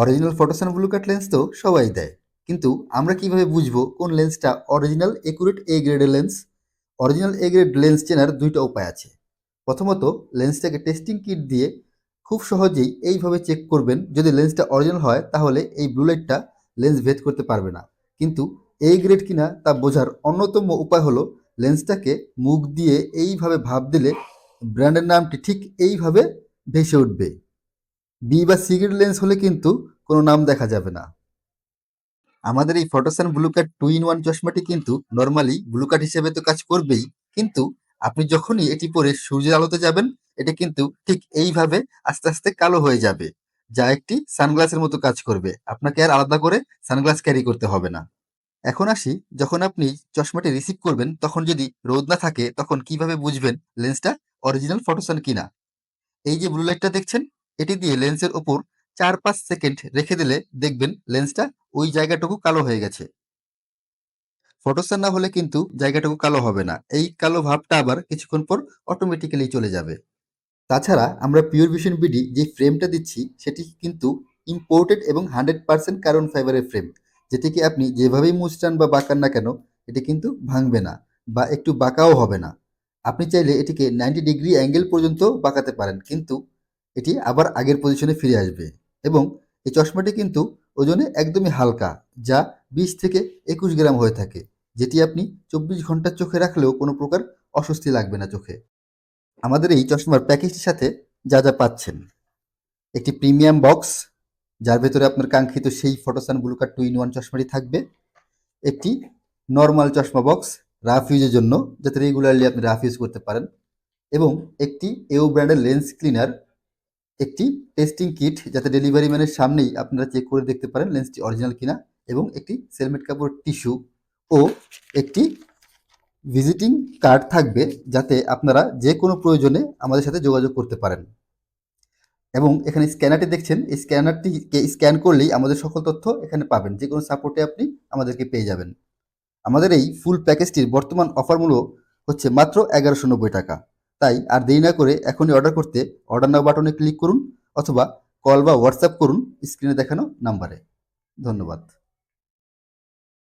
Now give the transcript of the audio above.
Original photosun blue cut lens তো সবাই দেয়। কিন্তু আমরা কীভাবে বুঝব কোন লেন্সটা অরিজিনাল একুরেট এ গ্রেডের lens original A grade lens চেনার দুইটা উপায় আছে। প্রথমত লেন্সটাকে টেস্টিং কিট দিয়ে খুব সহজেই এইভাবে চেক করবেন। যদি লেন্সটা অরিজিনাল হয়, তাহলে এই ব্লু লাইটটা লেন্স ভেদ করতে পারবে না। কিন্তু এ গ্রেড কিনা তা বোঝার অন্যতম উপায় হলো লেন্সটাকে মুখ দিয়ে এইভাবে ভাব দিলে ব্র্যান্ডের নামটি ঠিক এইভাবে ভেসে উঠবে। বি বা সিগ্রেট লেন্স হলে কিন্তু কোনো নাম দেখা যাবে না। আমাদের এই photosun blue cut two in one চশমাটি কিন্তু নর্মালি ব্লু কাট হিসেবে তো কাজ করবেই, কিন্তু আপনি যখনই এটি পরে সূর্যের আলোতে যাবেন, এটা কিন্তু ঠিক এইভাবে আস্তে আস্তে কালো হয়ে যাবে, যা একটি সানগ্লাসের মতো কাজ করবে। আপনাকে আর আলাদা করে সানগ্লাস ক্যারি করতে হবে না। এখন আসি, যখন আপনি চশমাটি রিসিভ করবেন, তখন যদি রোদ না থাকে, তখন কীভাবে বুঝবেন লেন্সটা অরিজিনাল ফটোসান কিনা? এই যে ব্লু লাইটটা দেখছেন এটি দিয়ে লেন্সের ওপর চার পাঁচ সেকেন্ড রেখে দিলে দেখবেন লেন্সটা ওই জায়গাটুকু কালো হয়ে গেছে। ফটোসান না হলে কিন্তু জায়গাটুকু কালো হবে না। এই কালো ভাবটা আবার কিছুক্ষণ পর অটোমেটিক্যালি চলে যাবে। তাছাড়া আমরা পিওর ভিশন বিডি যে ফ্রেমটা দিচ্ছি, সেটি কিন্তু ইম্পোর্টেড এবং হান্ড্রেড পার্সেন্ট কার্বন ফাইবারের ফ্রেম যেটিকে আপনি যেভাবেই মুচটান বা বাঁকান না কেন, এটি কিন্তু ভাঙবে না বা একটু বাঁকাও হবে না। আপনি চাইলে এটিকে নাইনটি ডিগ্রি অ্যাঙ্গেল পর্যন্ত বাঁকাতে পারেন। কিন্তু এটি আবার আগের পজিশনে ফিরে আসবে এবং এই চশমাটি কিন্তু ওজনে একদমই হালকা, যা বিশ থেকে একুশ গ্রাম হয়ে থাকে, যেটি আপনি চব্বিশ ঘণ্টার চোখে রাখলেও কোনো প্রকার অস্বস্তি লাগবে না চোখে। আমাদের এই চশমার প্যাকেজটির সাথে যা যা পাচ্ছেন। একটি প্রিমিয়াম বক্স, যার ভেতরে আপনার কাঙ্ক্ষিত সেই photosun blue cut two in one চশমাটি থাকবে। একটি নর্মাল চশমা বক্স, রাফ ইউজের জন্য, যাতে রেগুলারলি আপনি রাফ ইউজ করতে পারেন। এবং একটি এও ব্র্যান্ডের লেন্স ক্লিনার একটি টেস্টিং কিট যাতে ডেলিভারি ম্যানের সামনেই আপনারা চেক করে দেখতে পারেন লেন্সটি অরিজিনাল কিনা এবং একটি সেলমেট কাপড় টিস্যু ও একটি ভিজিটিং কার্ড থাকবে যাতে আপনারা যে কোনো প্রয়োজনে আমাদের সাথে যোগাযোগ করতে পারেন। এবং এখানে স্ক্যানারটি দেখছেন, এই স্ক্যানারটিকে স্ক্যান করলেই আমাদের সকল তথ্য এখানে পাবেন। যে কোনো সাপোর্টে আপনি আমাদেরকে পেয়ে যাবেন। আমাদের এই ফুল প্যাকেজটির বর্তমান অফার মূল্য হচ্ছে মাত্র এগারোশো নব্বই টাকা। তাই আর দেরি না করে এখনই অর্ডার করতে অর্ডার নাও বাটনে ক্লিক করুন অথবা কল বা হোয়াটসঅ্যাপ করুন স্ক্রিনে দেখানো নাম্বারে ধন্যবাদ।